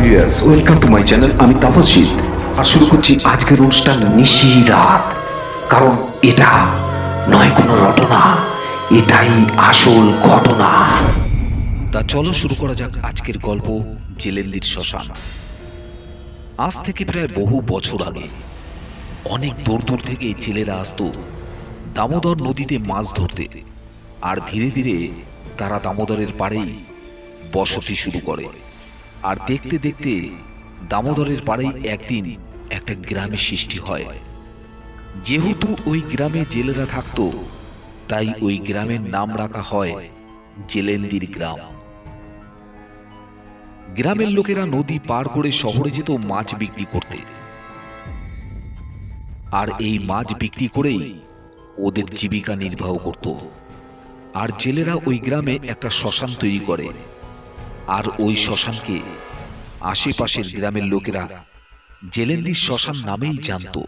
Viewers welcome to my channel আমি তাপসজিৎ আর শুরু করছি আজকের অনুষ্ঠান নিশি রাত। কারণ এটা নয় কোনো রটনা, এটাই আসল ঘটনা। তা চলো শুরু করা যাক আজকের গল্প জেলেন্দির শ্মশান। আজ থেকে প্রায় বহু বছর আগে, অনেক দূর দূর থেকে জেলেরা আসতো দামোদর নদীতে মাছ ধরতে। আর ধীরে ধীরে তারা দামোদরের পাড়েই বসতি শুরু করে। আর দেখতে দেখতে দামোদরের পাড়েই একদিন একটা গ্রামের সৃষ্টি হয়। যেহেতু ওই গ্রামে জেলেরা থাকতো, তাই ওই গ্রামের নাম রাখা হয় জেলেন্দির গ্রাম। গ্রামের লোকেরা নদী পার করে শহরে যেত মাছ বিক্রি করতে। আর এই মাছ বিক্রি করেই ওদের জীবিকা নির্বাহ করত। আর জেলেরা ওই গ্রামে একটা শ্মশান তৈরি করে। আর ওই শ্মশানকে আশেপাশের গ্রামের লোকেরা জেলেন্দির শ্মশান নামেই জানতো।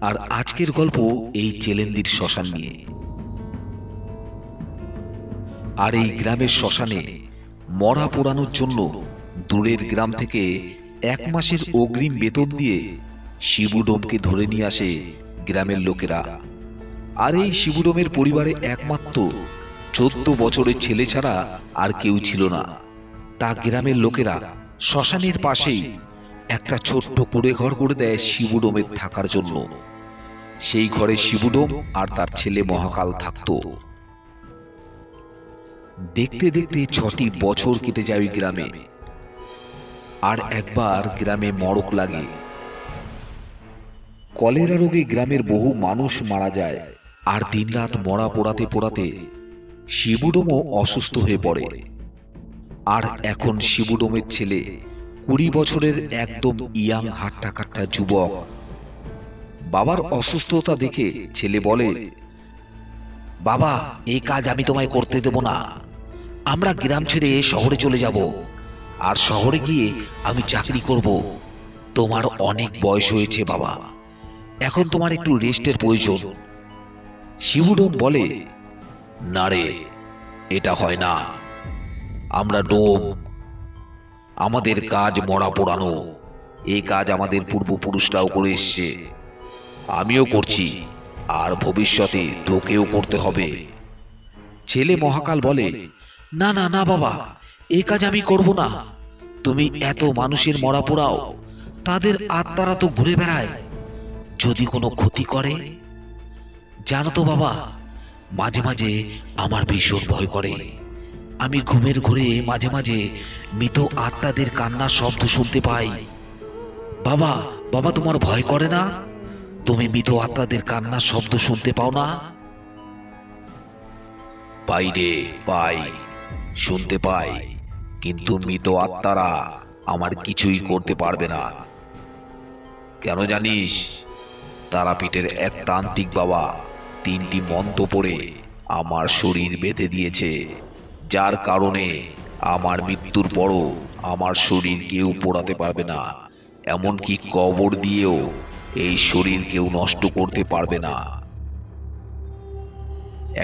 আর আজকের গল্প এই জেলেন্দির শ্মশান নিয়ে। আর এই গ্রামের শ্মশানে মরা পোড়ানোর জন্য দূরের গ্রাম থেকে এক মাসের অগ্রিম বেতন দিয়ে শিবুডোমকে ধরে নিয়ে আসে গ্রামের লোকেরা। আর এই শিবুডোমের পরিবারে একমাত্র চোদ্দ বছরের ছেলে ছাড়া আর কেউ ছিল না। তা গ্রামের লোকেরা শ্মশানের পাশেই একটা ছোট্ট কুড়ে ঘর করে দেয় শিবুডোমের থাকার জন্য। সেই ঘরে শিবুডোম আর তার ছেলে মহাকাল থাকতো। দেখতে দেখতে ছটি বছর কেটে যায় গ্রামে। আর একবার গ্রামে মড়ক লাগে। কলেরা রোগে গ্রামের বহু মানুষ মারা যায়। আর দিনরাত মরা পোড়াতে পোড়াতে শিবুডোমও অসুস্থ হয়ে পড়ে। আর এখন শিবুডোমের ছেলে কুড়ি বছরের একদম ইয়াং হাট্টা কাট্টা যুবক। বাবার অসুস্থতা দেখে ছেলে বলে, বাবা, এই কাজ আমি তোমায় করতে দেব না। আমরা গ্রাম ছেড়ে শহরে চলে যাব। আর শহরে গিয়ে আমি চাকরি করব। তোমার অনেক বয়স হয়েছে, বাবা। এখন তোমার একটু রেস্টের প্রয়োজন। শিবুডোম বলে না রে, এটা হয় না। আমরা ডোম। আমাদের কাজ মরা পোড়ানো। এই কাজ আমাদের পূর্বপুরুষরাও করে এসছে। আমিও করছি, আর ভবিষ্যতে তোকেও করতে হবে। ছেলে মহাকাল বলে, না না না বাবা, এ কাজ আমি করব না। তুমি এত মানুষের মরা পোড়াও, তাদের আত্মারা তো ঘুরে বেড়ায়। যদি কোনো ক্ষতি করে? জানো তো বাবা মাঝে মাঝে আমার ভীষণ ভয় করে। আমি ঘুমের ঘুরে মাঝে মাঝে মৃত আত্মাদের কান্নার শব্দ শুনতে পাই। বাবা বাবা তোমার ভয় করে না? তুমি মৃত আত্মাদের কান্নার শব্দ শুনতে পাও না? পাই রে পাই। শুনতে পাই। কিন্তু মৃত আত্মারা আমার কিছুই করতে পারবে না। কেন জানিস? তারাপীঠের এক তান্ত্রিক বাবা তিনটি মন্ত্র পড়ে আমার শরীর বেঁধে দিয়েছে, যার কারণে আমার মৃত্যুর পরও আমার শরীর কেউ পোড়াতে পারবে না, এমনকি কবর দিয়েও এই শরীর কেউ নষ্ট করতে পারবে না।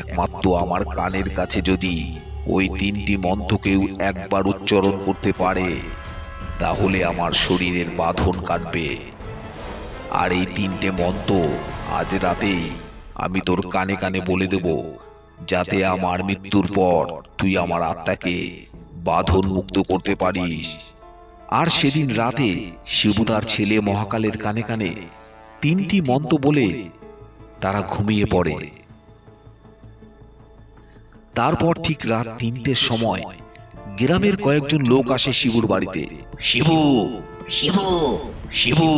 একমাত্র আমার কানের কাছে যদি ওই তিনটি মন্ত্র কেউ একবার উচ্চারণ করতে পারে, তাহলে আমার শরীরের বাঁধন কাটবে। আর এই তিনটে মন্ত্র আজ রাতেই আমি তোর কানে কানে বলে দেব যাতে আমার মৃত্যুর পর তুই আমার আত্মাকে বাঁধন মুক্ত করতে পারিস। আর সেদিন রাতে শিবুদার ছেলে মহাকালের কানে কানে তিনটি মন্ত্র বলে তারা ঘুমিয়ে পড়ে। তারপর ঠিক রাত তিনটের সময় গ্রামের কয়েকজন লোক আসে শিবুর বাড়িতে। শিবু শিবু শিবু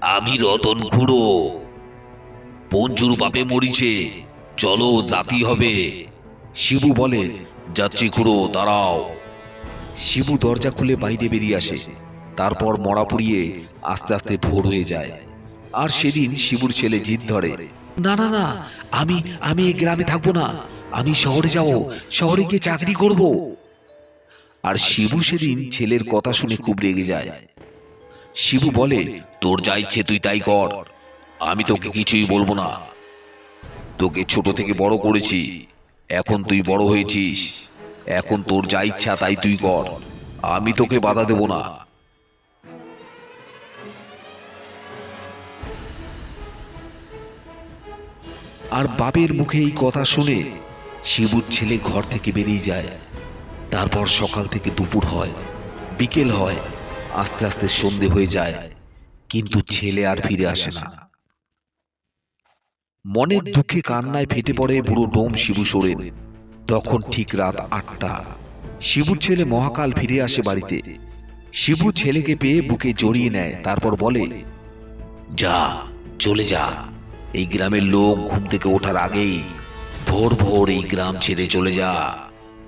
আমি রতন খুড়ো। পঞ্জুর বাপে মরিছে। চলো, জাতি হবে। শিবু বলে, যাচ্ছি খুড়ো, দাঁড়াও। শিবু দরজা খুলে বাইরে বেরিয়ে আসে। তারপর মরা পুড়িয়ে আস্তে আস্তে ভোর হয়ে যায়। আর সেদিন শিবুর ছেলে জিদ ধরে, না না না, আমি আমি এই গ্রামে থাকব না। আমি শহরে যাব, শহরে গিয়ে চাকরি করব। আর শিবু সেদিন ছেলের কথা শুনে খুব রেগে যায়। শিবু বলে, তোর যা ইচ্ছে তুই তাই কর। আমি তোকে কিছুই বলব না। তোকে ছোট থেকে বড় করেছি। এখন তুই বড় হয়েছিস। এখন তোর যা ইচ্ছা তাই তুই কর। আমি তোকে বাধা দেব না। আর বাপের মুখে এই কথা শুনে শিবুর ছেলে ঘর থেকে বেরিয়ে যায়। তারপর সকাল থেকে দুপুর হয় বিকেল হয় আস্তে আস্তে সন্ধে হয়ে যায়। কিন্তু ছেলে আর ফিরে আসে না। মনের দুঃখে কান্নায় ফেটে পড়ে বুড়ো ডোম শিবু সোরেন। তখন ঠিক রাত আটটা। শিবুর ছেলে মহাকাল ফিরে আসে বাড়িতে। শিবু ছেলেকে পেয়ে বুকে জড়িয়ে নেয়। তারপর বলে যা চলে যা। এই গ্রামের লোক ঘুম থেকে ওঠার আগেই ভোর ভোর এই গ্রাম ছেড়ে চলে যা।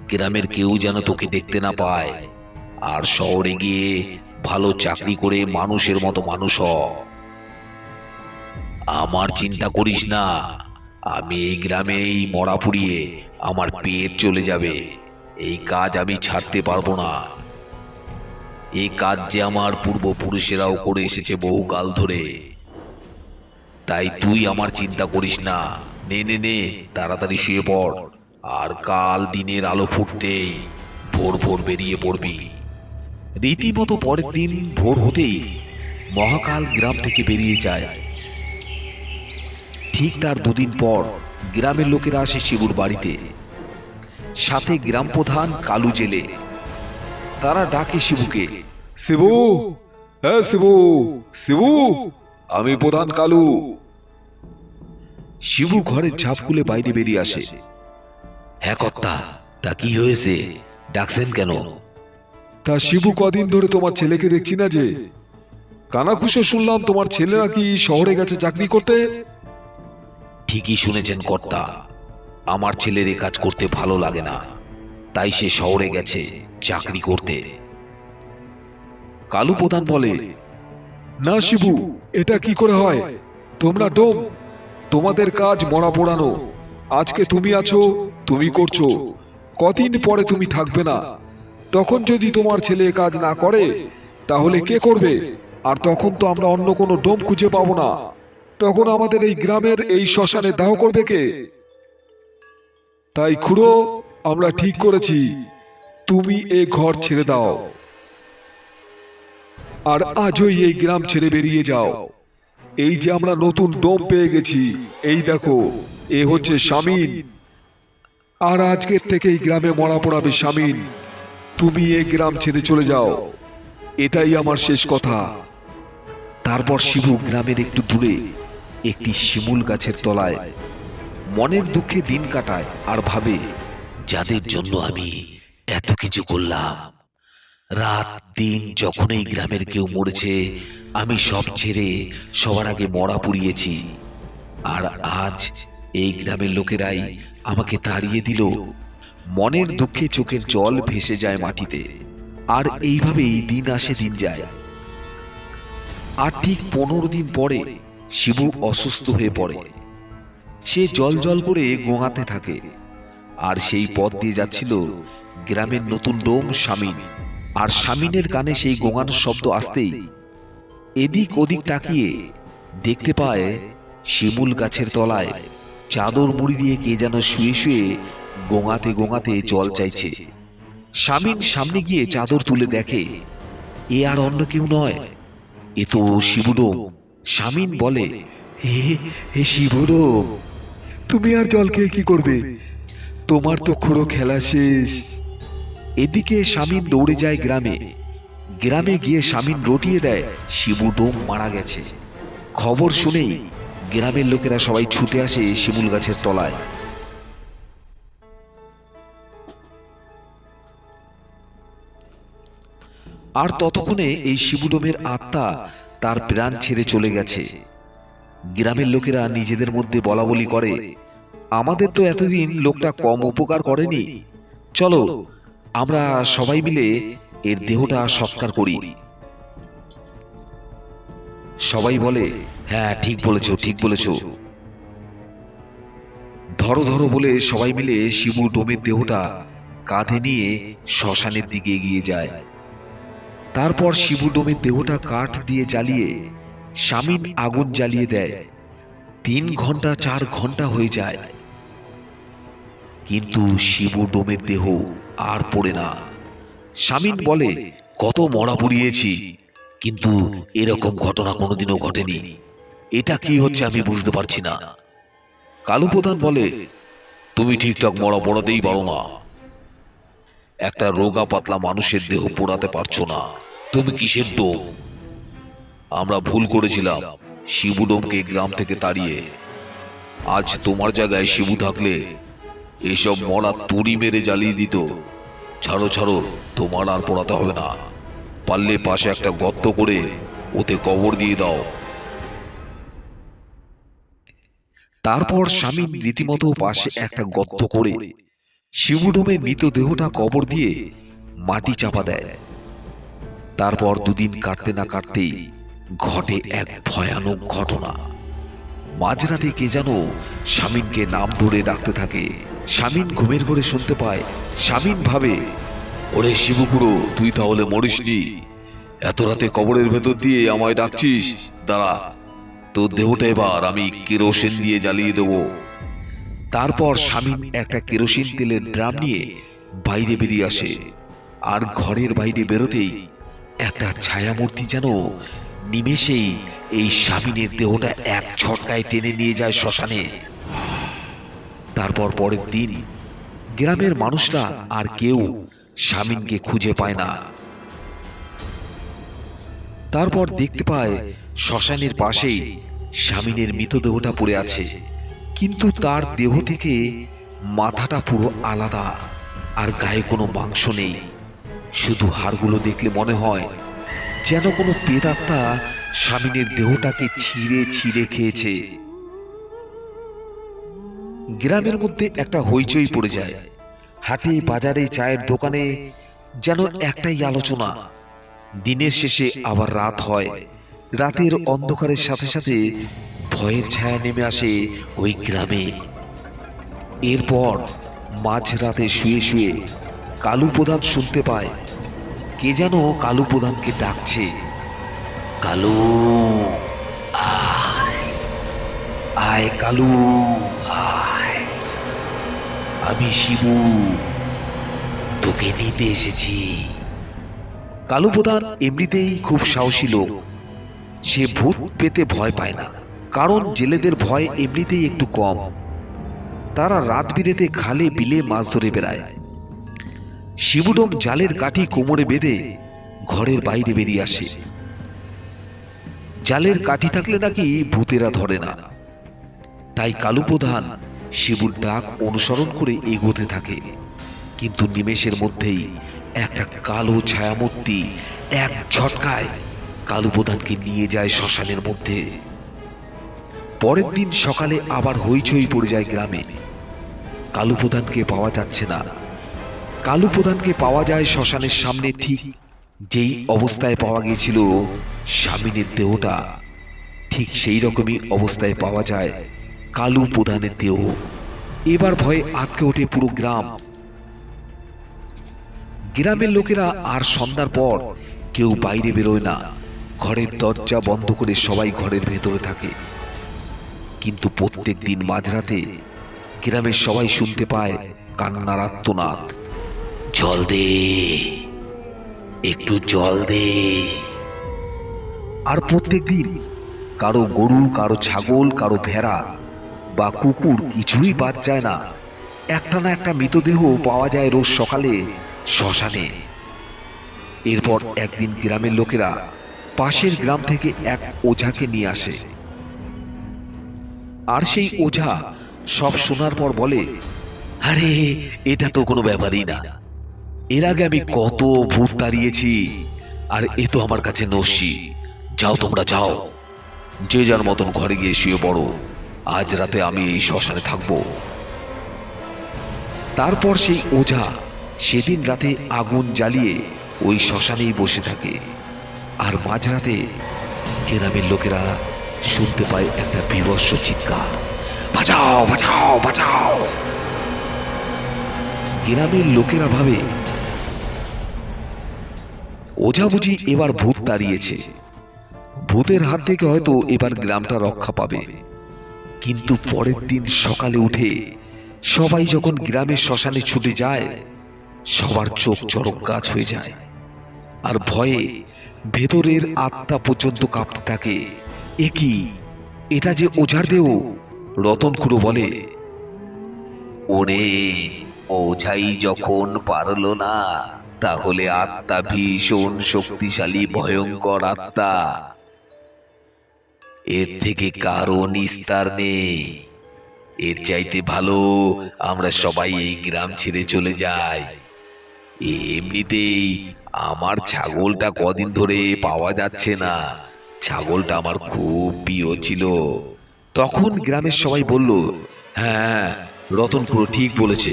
গ্রামের কেউ যেন তোকে দেখতে না পায়। আর শহরে গিয়ে ভালো চাকরি করে মানুষের মতো মানুষ হ। আমার চিন্তা করিস না। আমি এই গ্রামেই মরা পুড়িয়ে আমার পেট চলে যাবে। এই কাজ আমি ছাড়তে পারব না। এই কাজ যে আমার পূর্বপুরুষেরাও করে এসেছে বহুকাল ধরে। তাই তুই আমার চিন্তা করিস না। নে নে নে তাড়াতাড়ি শুয়ে পড়। আর কাল দিনের আলো ফুটতেই ভোর ভোর বেরিয়ে পড়বি। রীতিমতো পরের দিন ভোর হতেই মহাকাল গ্রাম থেকে বেরিয়ে যায়। ঠিক তার দুদিন পর গ্রামের লোকেরা আসে শিবুর বাড়িতে। সাথে গ্রাম প্রধান কালু জেলে। তারা ডাকে শিবুকে, শিবু! হ্যাঁ শিবু! শিবু! আমি প্রধান কালু! শিবু ঘরের ঝাঁপ খুলে বাইরে বেরিয়ে আসে। হ্যাঁ কর্তা, তা কি হয়েছে? ডাকছেন কেন? তা শিবু কদিন ধরে তোমার ছেলেকে দেখছি না যে। কানাকুশো শুনলাম তোমার ছেলে নাকি শহরে গেছে চাকরি করতে। ঠিকই শুনেছেন কর্তা। আমার ছেলের এ কাজ করতে ভালো লাগে না। তাই সে শহরে গেছে চাকরি করতে। কালু প্রধান বলে না শিবু এটা কি করে হয়? তোমরা ডোম। তোমাদের কাজ মরা পোড়ানো। আজকে তুমি আছো তুমি করছ। কদিন পরে তুমি থাকবে না। তখন যদি তোমার ছেলে কাজ না করে তাহলে কে করবে? আর তখন তো আমরা অন্য কোনো ডোম খুঁজে পাবো না। তখন আমাদের এই গ্রামের এই শ্মশানে দাহ করবে কে? তাই খুড়ো, আমরা ঠিক করেছি। তুমি এ ঘর ছেড়ে দাও। আর আজই এই গ্রাম ছেড়ে বেরিয়ে যাও। এই যে আমরা নতুন ডোম পেয়ে গেছি, এই দেখো, এ হচ্ছে শামিন আর আজকের থেকে এই গ্রামে মরা পড়াবে শামিন তুমি এ গ্রাম ছেড়ে চলে যাও। এটাই আমার শেষ কথা। তারপর শিবু গ্রামের একটু দূরে। একটি শিমুল গাছের তলায়। মনের দুঃখে দিন কাটায় আর ভাবে, যাদের জন্য আমি এত কিছু করলাম, রাত, দিন যখন এই গ্রামের কেউ মরেছে, আমি সব ছেড়ে সবার আগে মরা পুড়িয়েছি। আর আজ এই গ্রামের লোকেরাই আমাকে তাড়িয়ে দিল। মনের দুঃখে চোখের জল ভেসে যায় মাটিতে। আর এইভাবেই দিন আসে দিন যায়। আর ঠিক পনেরো দিন পরে শিবু অসুস্থ হয়ে পড়ে। সে জল জল করে গোঙাতে থাকে। আর সেই পথ দিয়ে যাচ্ছিল গ্রামের নতুন ডোম শামিন। আর শামিনের কানে সেই গোঙানোর শব্দ আসতেই এদিক ওদিক তাকিয়ে দেখতে পায় শিমুল গাছের তলায় চাদর মুড়ি দিয়ে কে যেন শুয়ে শুয়ে গোঙাতে গোঙাতে জল চাইছে। শামিন সামনে গিয়ে চাদর তুলে দেখে, এ আর অন্য কেউ নয়। এ তো শিবুডোম শামিন বলে হে হে শিবুডোম তুমি আর জল খেয়ে কি করবে? তোমার তো খুঁড়ো খেলা শেষ। এদিকে শামিন দৌড়ে যায় গ্রামে। গ্রামে। গিয়ে শামিন রটিয়ে দেয় শিবু ডোম মারা গেছে। খবর শুনেই গ্রামের লোকেরা সবাই ছুটে আসে শিমুল গাছের তলায়। আর ততক্ষণে এই শিবুডোমের আত্মা তার প্রাণ ছেড়ে চলে গেছে। গ্রামের লোকেরা নিজেদের মধ্যে বলা বলি করে, আমাদের তো এতদিন লোকটা কম উপকার করেনি। চলো, আমরা সবাই মিলে এর দেহটা সৎকার করি। সবাই বলে হ্যাঁ ঠিক বলেছ ঠিক বলেছ। ধরো ধরো বলে সবাই মিলে শিবু ডোমের দেহটা কাঁধে নিয়ে শ্মশানের দিকে এগিয়ে যায়। তারপর শিবু ডোমের দেহটা কাঠ দিয়ে জ্বালিয়ে স্বামীন আগুন জ্বালিয়ে দেয়। তিন ঘণ্টা, চার ঘণ্টা হয়ে যায়। কিন্তু শিবু ডোমের দেহ আর পড়ে না। স্বামীন বলে, কত মরা পুড়িয়েছি, কিন্তু এরকম ঘটনা কোনোদিনও ঘটেনি। এটা কি হচ্ছে আমি বুঝতে পারছি না। কালু প্রধান বলে, তুমি ঠিকঠাক মরা পড়াতেই পারো না। একটা রোগা পাতলা মানুষের দেহ পোড়াতে পারছ না। তুমি কিসের ডোম? আমরা ভুল করেছিলাম শিবুডোমকে গ্রাম থেকে তাড়িয়ে। আজ তোমার জায়গায় শিবু থাকলে এসব মরা তুড়ি মেরে জ্বালিয়ে দিত। ছাড়ো ছাড়ো, তোমার আর পড়াতে হবে না। পারলে পাশে একটা গর্ত করে ওতে কবর দিয়ে দাও। তারপর স্বামী রীতিমতো পাশে একটা গর্ত করে শিবুডোমের মৃতদেহটা কবর দিয়ে মাটি চাপা দেয়। তারপর দুদিন কাটতে না কাটতেই ঘটে এক ভয়ানক ঘটনা। মাঝরাতে কে যেন স্বামীনকে নাম ধরে ডাকতে থাকে। স্বামীন ঘুমের ঘরে শুনতে পায়, স্বামীন ভাবে, ওরে শিবুকুড়ো, তুই তাহলে মরিসনি এত রাতে কবরের ভেতর দিয়ে আমায় ডাকছিস। দাঁড়া, তোর দেহটা এবার আমি কেরোসেন দিয়ে জ্বালিয়ে দেব। তারপর স্বামীন একটা কেরোসিন তেলের ড্রাম নিয়ে বাইরে বেরিয়ে আসে। আর ঘরের বাইরে বেরোতেই একটা ছায়ামূর্তি যেন নিমেষেই এই স্বামীনের দেহটা এক ছটকায় টেনে নিয়ে যায় শ্মশানে। তারপর পরের দিন গ্রামের মানুষরা আর কেউ স্বামীনকে খুঁজে পায় না। তারপর দেখতে পায় শ্মশানের পাশেই স্বামীনের মৃতদেহটা পড়ে আছে। কিন্তু তার দেহ থেকে মাথাটা পুরো আলাদা, আর গায়ে কোনো মাংস নেই। শুধু হাড়গুলো দেখলে মনে হয় যেন কোনো পেতাত্মা স্বামীনের দেহটাকে ছিঁড়ে ছিঁড়ে খেয়েছে। গ্রামের মধ্যে একটা হইচই পড়ে যায়। হাটে, বাজারে, চায়ের দোকানে যেন একটাই আলোচনা। দিনের শেষে আবার রাত হয়। রাতের অন্ধকারের সাথে সাথে ভয়ের ছায়া নেমে আসে ওই গ্রামে। এরপর মাঝরাতে শুয়ে শুয়ে কালু প্রধান শুনতে পায়, কে যেন কালু প্রধানকে ডাকছে। কালু, আয় কালু, আয়। আমি শিবু, তোকে নিতে এসেছি। কালু প্রধান এমনিতেই খুব সাহসী লোক। সে ভূত পেতে ভয় পায় না। কারণ জেলেদের ভয় এমনিতেই একটু কম। তারা রাত বিরেতে খালে বিলে মাছ ধরে বেড়ায়। শিবুডম জালের কাঠি কোমরে বেঁধে ঘরের বাইরে বেরিয়ে আসে। জালের কাঠি থাকলে নাকি ভূতেরা ধরে না। তাই কালু প্রধান শিবুর ডাক অনুসরণ করে এগোতে থাকে। কিন্তু নিমেষের মধ্যেই একটা কালো ছায়ামূর্তি এক ঝটকায় কালু প্রধানকে নিয়ে যায় শ্মশানের মধ্যে। পরের দিন সকালে আবার হইচই পড়ে যায় গ্রামে। কালু প্রধানকে পাওয়া যাচ্ছে না। কালু প্রধানকে পাওয়া যায় শ্মশানের সামনে ঠিক যেই অবস্থায় পাওয়া গিয়েছিল স্বামীনের দেহটা। ঠিক সেই রকমই অবস্থায় পাওয়া যায় কালু প্রধানের দেহ। এবার ভয়ে আতকে ওঠে পুরো গ্রাম। গ্রামের লোকেরা আর সন্ধ্যার পর কেউ বাইরে বেরোয় না। ঘরের দরজা বন্ধ করে সবাই ঘরের ভেতরে থাকে। কিন্তু প্রত্যেক দিন মাঝরাতে গ্রামের সবাই শুনতে পায় কান্নার আত্মনাদ জল দে, একটু জল দে। আর প্রত্যেক দিন কারও গরু, কারও ছাগল, কারও ভেড়া বা কুকুর কিছুই বাদ যায় না। একটা না একটা মৃতদেহ পাওয়া যায় রোজ সকালে শ্মশানে। এরপর একদিন গ্রামের লোকেরা পাশের গ্রাম থেকে এক ওঝাকে নিয়ে আসে। আর সেই ওঝা সব শোনার পর বলে আরে এটা তো কোনো ব্যাপারই না। এর আগে আমি কত ভূত তাড়িয়েছি আর এ তো আমার কাছে নস্যি যাও তোমরা যাও। যে যার মতন ঘরে গিয়ে শুয়ে পড়ো। আজ রাতে আমি এই শ্মশানে থাকব। তারপর সেই ওঝা সেদিন রাতে আগুন জ্বালিয়ে ওই শ্মশানেই বসে থাকে। আর মাঝরাতে গ্রামের লোকেরা শুনতে পায় একটা বিভৎস চিৎকার। বাঁচাও বাঁচাও বাঁচাও। গ্রামের লোকেরা ভাবে ওঝা বুঝি এবার ভূত তাড়িয়েছে। ভূতের হাত থেকে হয়তো এবার গ্রামটা রক্ষা পাবে। কিন্তু পরের দিন সকালে উঠে সবাই যখন গ্রামের শ্মশানে ছুটে যায়, সবার চোখ চরক গাছ হয়ে যায়। আর ভয়ে ভেতরের আত্মা পর্যন্ত কাঁপতে থাকে। এ কি? এটা যে ওঝার দেও রতন খুড়ো বলে। ওরে ওঝাই যখন পারল না, তাহলে আত্মা ভীষণ শক্তিশালী, ভয়ঙ্কর আত্মা। এর থেকে কারও নিস্তার নেই। এর চাইতে ভালো আমরা সবাই এই গ্রাম ছেড়ে চলে যাই। এমনিতেই আমার ছাগলটা কদিন ধরে পাওয়া যাচ্ছে না। ছাগলটা আমার খুব প্রিয় ছিল। তখন গ্রামের সবাই বলল হ্যাঁ রতন পুরো ঠিক বলেছে।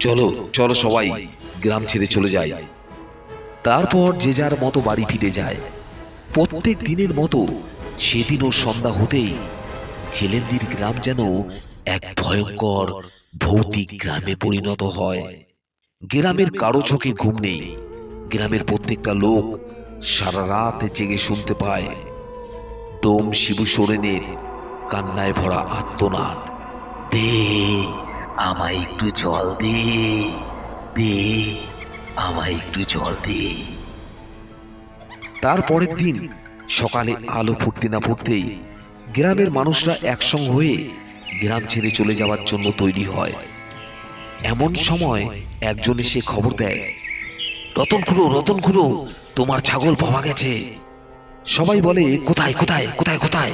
চলো চলো সবাই গ্রাম ছেড়ে চলে যাই। তারপর যে যার মতো বাড়ি ফিরে যায়। প্রত্যেক দিনের মতো সেদিনও সন্ধ্যা হতেই ছেলেন্দির গ্রাম যেন এক ভয়ঙ্কর ভৌতিক গ্রামে পরিণত হয়। গ্রামের কারও চোখে ঘুম নেই। গ্রামের প্রত্যেকটা লোক সারা রাত জেগে শুনতে পায় ডোম শিবু সোরেনের কান্নায় ভরা আত্মনাদ। দে, আমায় একটু জল দে দে, আমায় একটু জল দে। তারপরের দিন সকালে আলো ফুটতে না ফুটতেই গ্রামের মানুষরা একসঙ্গ হয়ে গ্রাম ছেড়ে চলে যাওয়ার জন্য তৈরি হয়। এমন সময় একজন এসে খবর দেয় রতন খুঁড়ো রতন খুড়ো তোমার ছাগল পাওয়া গেছে। সবাই বলে, কোথায় কোথায় কোথায় কোথায়?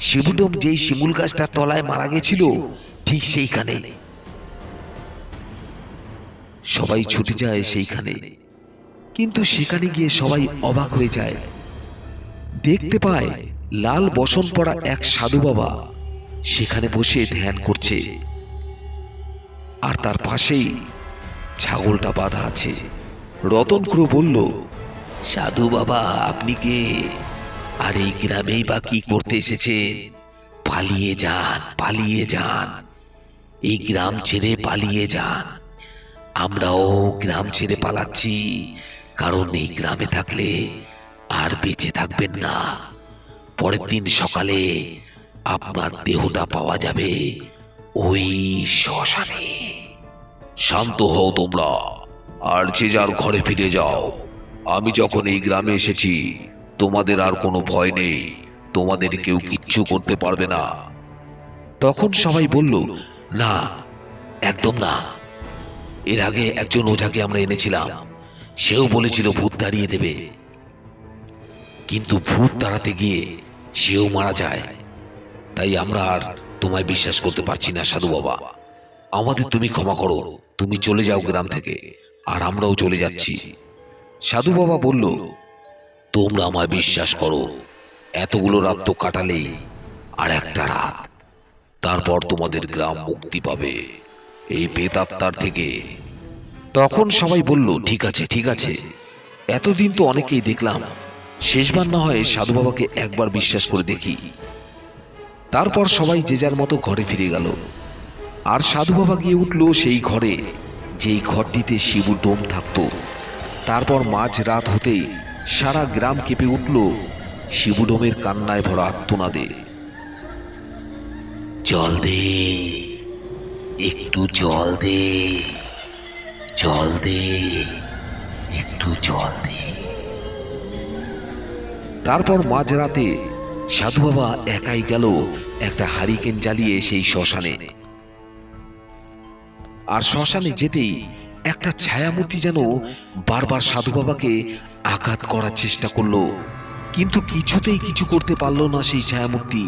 শিবুডম যেই শিমুল গাছটার তলায় মারা গেছিল, ঠিক সেইখানে। সবাই ছুটে যায় সেইখানে। কিন্তু সেখানে গিয়ে সবাই অবাক হয়ে যায়। দেখতে পায়, লাল বসন পড়া এক সাধু বাবা সেখানে বসে ধ্যান করছে। আর তার পাশেই ছাগলটা বাঁধা আছে। রতন খুড়ো বলল, সাধু বাবা, আপনি কে? আর এই গ্রামেই বা কি করতে এসেছেন? পালিয়ে যান পালিয়ে যান। এই গ্রাম ছেড়ে পালিয়ে যান। আমরাও গ্রাম ছেড়ে পালাচ্ছি, কারণ এই গ্রামে থাকলে আর বেঁচে থাকবেন না। পরের দিন সকালে আপনার দেহটা পাওয়া যাবে ওই শ্মশানে। শান্ত হও তোমরা। আর যে যার ঘরে ফিরে যাও। আমি যখন এই গ্রামে এসেছি, তোমাদের আর কোনো ভয় নেই। তোমাদের কেউ কিচ্ছু করতে পারবে না। তখন সবাই বলল, না, একদম না। এর আগে একজন ওঝাকে আমরা এনেছিলাম। সেও বলেছিল ভূত দাঁড়িয়ে দেবে। কিন্তু ভূত দাঁড়াতে গিয়ে সেও মারা যায়। তাই আমরা আর তোমায় বিশ্বাস করতে পারছি না, সাধু বাবা। আমাদের তুমি ক্ষমা করো। তুমি চলে যাও গ্রাম থেকে। আর আমরাও চলে যাচ্ছি। সাধু বাবা বলল, তোমরা আমায় বিশ্বাস করো। এতগুলো রাত তো কাটালে আর একটা রাত। তারপর তোমাদের গ্রাম মুক্তি পাবে। এই বেতাত্মার থেকে তখন সবাই বলল, ঠিক আছে ঠিক আছে। এতদিন তো অনেকেই দেখলাম। শেষবার না হয় সাধু বাবাকে একবার বিশ্বাস করে দেখি। তারপর সবাই যে যার মতো ঘরে ফিরে গেল। আর সাধু বাবা গিয়ে উঠল সেই ঘরে। যেই ঘরটিতে শিবু ডোম থাকতো। তারপর মাঝ রাত হতেই সারা গ্রাম কেঁপে উঠল শিবু ডোমের কান্নায় ভরা আত্মনাদে। জল দে, একটু জল দে জল দে, একটু জল দে। তারপর মাঝরাতে সাধু বাবা একাই গেল একটা হারিকেন জ্বালিয়ে সেই শ্মশানে। আর শ্মশানে যেতেই একটা ছায়ামূর্তি যেন বারবার সাধু বাবাকে আঘাত করার চেষ্টা করল। কিন্তু কিছুতেই কিছু করতে পারল না সেই ছায়ামূর্তি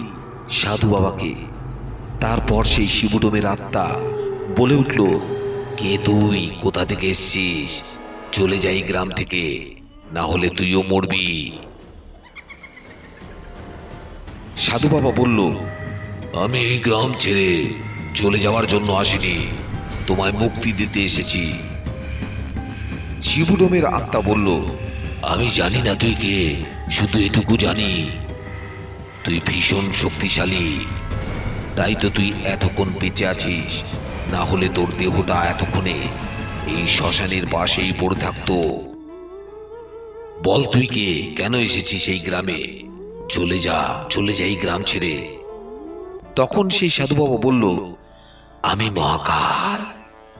সাধু বাবাকে। তারপর সেই শিবডোমের আত্মা বলে উঠল, কে তুই? কোথা থেকে এসছিস? চলে যাই গ্রাম থেকে, না হলে তুইও মরবি। সাধু বাবা বলল, আমি এই গ্রাম ছেড়ে চলে যাওয়ার জন্য আসিনি। তোমায় মুক্তি দিতে এসেছি। শিবুডমের আত্মা বলল, আমি জানি না তুই কে, শুধু এটুকু জানি। তুই ভীষণ শক্তিশালী, তাই তো তুই এতক্ষণ বেঁচে আছিস। না হলে তোর দেহটা এতক্ষণে এই শ্মশানের পাশেই পড়ে থাকতো। বল তুই কে, কেন এসেছিস এই গ্রামে? চলে যা, চলে যাই গ্রাম ছেড়ে। তখন সেই সাধুবাবা বলল, আমি মহাকাল।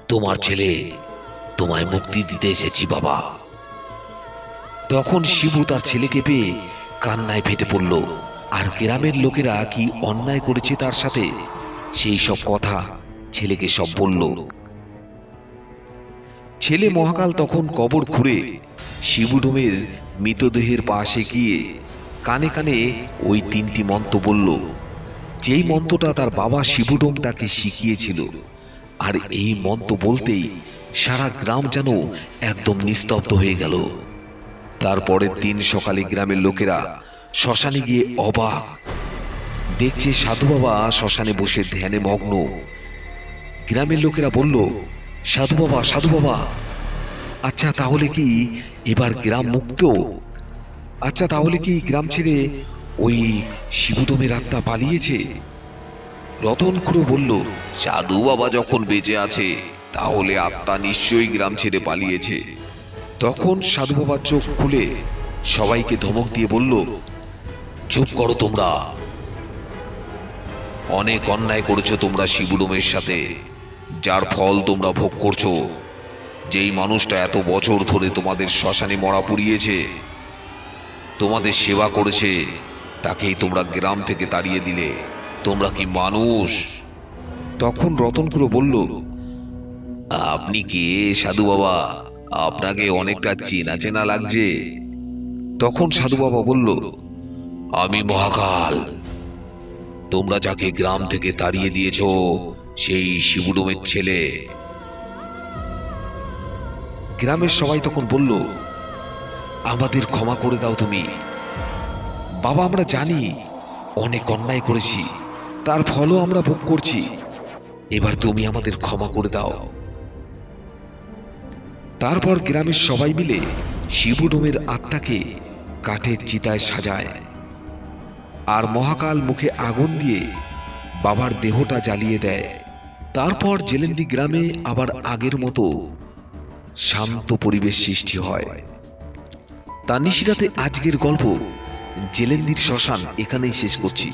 তোমার ছেলে তোমায় মুক্তি দিতে এসেছি বাবা। তখন শিবু তার ছেলেকে পেয়ে কান্নায় ফেটে পড়ল। আর গ্রামের লোকেরা কি অন্যায় করেছে তার সাথে? সেই সব কথা ছেলেকে সব বলল। ছেলে মহাকাল তখন কবর খুঁড়ে শিবুডোমের মৃতদেহের পাশে গিয়ে কানে কানে ওই তিনটি মন্ত্র বলল। যেই মন্ত্রটা তার বাবা শিবুডোম তাকে শিখিয়েছিল। আর এই মন্ত্র বলতেই সারা গ্রাম যেন একদম নিস্তব্ধ হয়ে গেল। তারপরের দিন সকালে গ্রামের লোকেরা শ্মশানে গিয়ে অবাক দেখছে সাধু বাবা শ্মশানে বসে ধ্যানে মগ্ন। গ্রামের লোকেরা বলল, সাধু বাবা সাধু বাবা আচ্ছা তাহলে কি এবার গ্রাম মুক্ত? আচ্ছা তাহলে কি গ্রাম ছেড়ে ওই শিবুদমের আত্মা পালিয়েছে? রতন খুড়ো বলল সাধু বাবা যখন বেঁচে আছে, তাহলে আত্মা নিশ্চয়ই গ্রাম ছেড়ে পালিয়েছে। তখন সাধু বাবা চোখ খুলে সবাইকে ধমক দিয়ে বলল, চুপ করো তোমরা। অনেক অন্যায় করেছ তোমরা শিবুডোমের সাথে, যার ফল তোমরা ভোগ করছ। যেই মানুষটা এত বছর ধরে তোমাদের শ্মশানে মরা পুড়িয়েছে, তোমাদের সেবা করেছে, তাকেই তোমরা গ্রাম থেকে তাড়িয়ে দিলে। তোমরা কি মানুষ? তখন রতনকুড়ো বলল আপনি কে সাধু বাবা? আপনাকে অনেকটা চেনা চেনা লাগছে। তখন সাধু বাবা বলল আমি মহাকাল। তোমরা যাকে গ্রাম থেকে তাড়িয়ে দিয়েছ সেই শিবুডোমের ছেলে। গ্রামের সবাই তখন বলল আমাদের ক্ষমা করে দাও তুমি। বাবা আমরা জানি অনেক অন্যায় করেছি। তার ফলও আমরা ভোগ করছি। এবার তুমি আমাদের ক্ষমা করে দাও। তারপর গ্রামের সবাই মিলে শিবুডোমের আত্মাকে কাঠের চিতায় সাজায়। আর মহাকাল মুখে আগুন দিয়ে বাবার দেহটা জ্বালিয়ে দেয়। তারপর জেলেন্দি গ্রামে আবার আগের মতো শান্ত পরিবেশ সৃষ্টি হয়। তানিশিরাতে আজকের গল্প জেলেন্দির শ্মশান এখানেই শেষ করছি।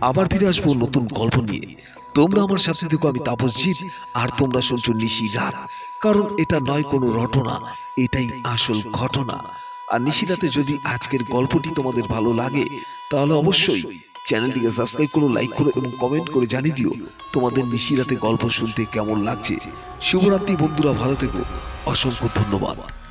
আবার ফিরে আসব নতুন গল্প নিয়ে। তোমরা আমার সাথে দেখো আমি তাপসজিৎ, আর তোমরা শুনছো নিশি রাত। কারণ এটা নয় কোনো রটনা, এটাই আসল ঘটনা। আর নিশিরাতে যদি আজকের গল্পটি তোমাদের ভালো লাগে, তাহলে অবশ্যই চ্যানেলটিকে সাবস্ক্রাইব করো লাইক করো এবং কমেন্ট করে জানিয়ে দিও তোমাদের নিশিরাতে গল্প শুনতে কেমন লাগছে। শুভরাত্রি বন্ধুরা, ভালো থেকো। অসংখ্য ধন্যবাদ।